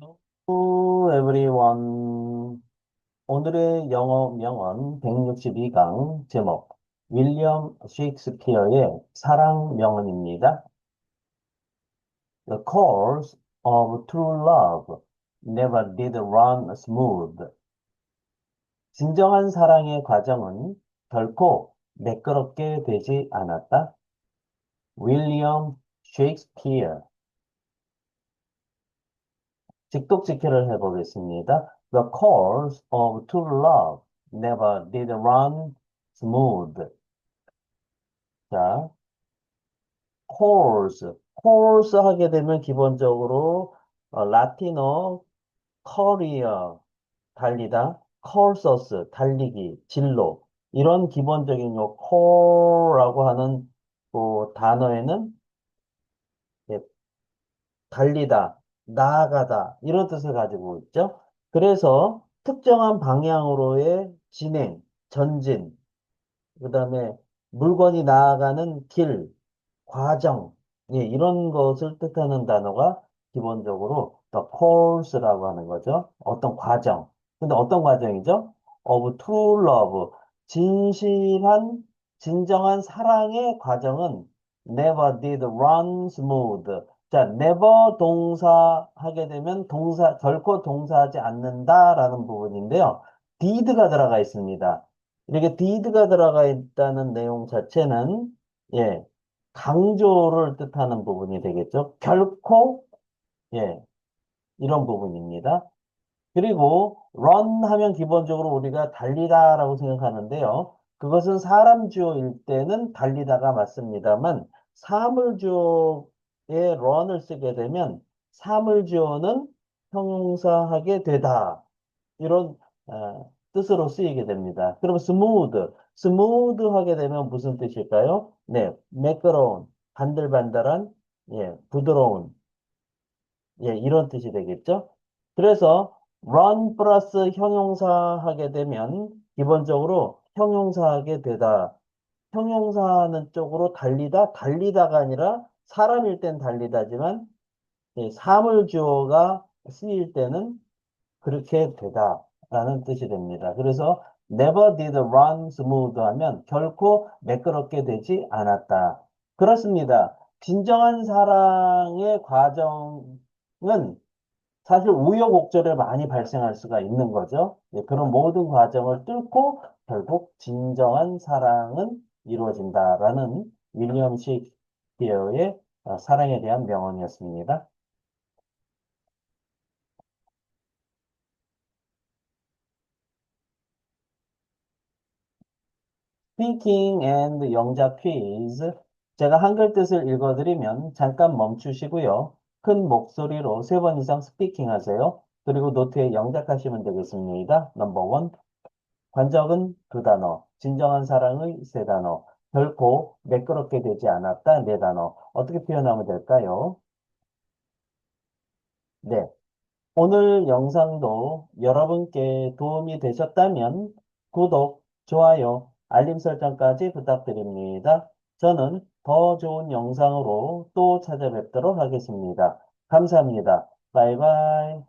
Hello everyone. 오늘의 영어 명언 162강 제목 윌리엄 셰익스피어의 사랑 명언입니다. The course of true love never did run smooth. 진정한 사랑의 과정은 결코 매끄럽게 되지 않았다. 윌리엄 셰익스피어 직독직해를 해보겠습니다. The course of true love never did run smooth. 자, course, course 하게 되면 기본적으로 어, 라틴어 career, 달리다, cursus, 달리기, 진로 이런 기본적인 요 core라고 하는 그 단어에는 예, 달리다, 나아가다 이런 뜻을 가지고 있죠. 그래서 특정한 방향으로의 진행, 전진, 그 다음에 물건이 나아가는 길, 과정, 예, 이런 것을 뜻하는 단어가 기본적으로 the course라고 하는 거죠. 어떤 과정. 근데 어떤 과정이죠? of true love. 진실한, 진정한 사랑의 과정은 never did run smooth. 자, never 동사 하게 되면 동사, 결코 동사하지 않는다라는 부분인데요. did가 들어가 있습니다. 이렇게 did가 들어가 있다는 내용 자체는, 예, 강조를 뜻하는 부분이 되겠죠. 결코, 예, 이런 부분입니다. 그리고 run 하면 기본적으로 우리가 달리다라고 생각하는데요. 그것은 사람 주어일 때는 달리다가 맞습니다만 사물 주어 에 run을 쓰게 되면 사물 주어는 형용사하게 되다. 이런 어, 뜻으로 쓰이게 됩니다. 그럼 smooth, smooth 하게 되면 무슨 뜻일까요? 네, 매끄러운, 반들반들한, 예, 부드러운, 예, 이런 뜻이 되겠죠? 그래서 run 플러스 형용사 하게 되면 기본적으로 형용사 하게 되다. 형용사하는 쪽으로 달리다, 달리다가 아니라 사람일 땐 달리다지만 예, 사물 주어가 쓰일 때는 그렇게 되다라는 뜻이 됩니다. 그래서 never did run smooth 하면 결코 매끄럽게 되지 않았다. 그렇습니다. 진정한 사랑의 과정은 사실 우여곡절에 많이 발생할 수가 있는 거죠. 예, 그런 모든 과정을 뚫고 결국 진정한 사랑은 이루어진다라는 윌리엄 셰 어, 사랑에 대한 명언이었습니다. 스피킹 앤 영작 퀴즈. 제가 한글 뜻을 읽어드리면 잠깐 멈추시고요. 큰 목소리로 세 번 이상 스피킹 하세요. 그리고 노트에 영작하시면 되겠습니다. 넘버 원. 관적은 두 단어. 진정한 사랑의 세 단어. 결코 매끄럽게 되지 않았다 네 단어. 어떻게 표현하면 될까요? 네. 오늘 영상도 여러분께 도움이 되셨다면 구독, 좋아요, 알림 설정까지 부탁드립니다. 저는 더 좋은 영상으로 또 찾아뵙도록 하겠습니다. 감사합니다. 바이바이.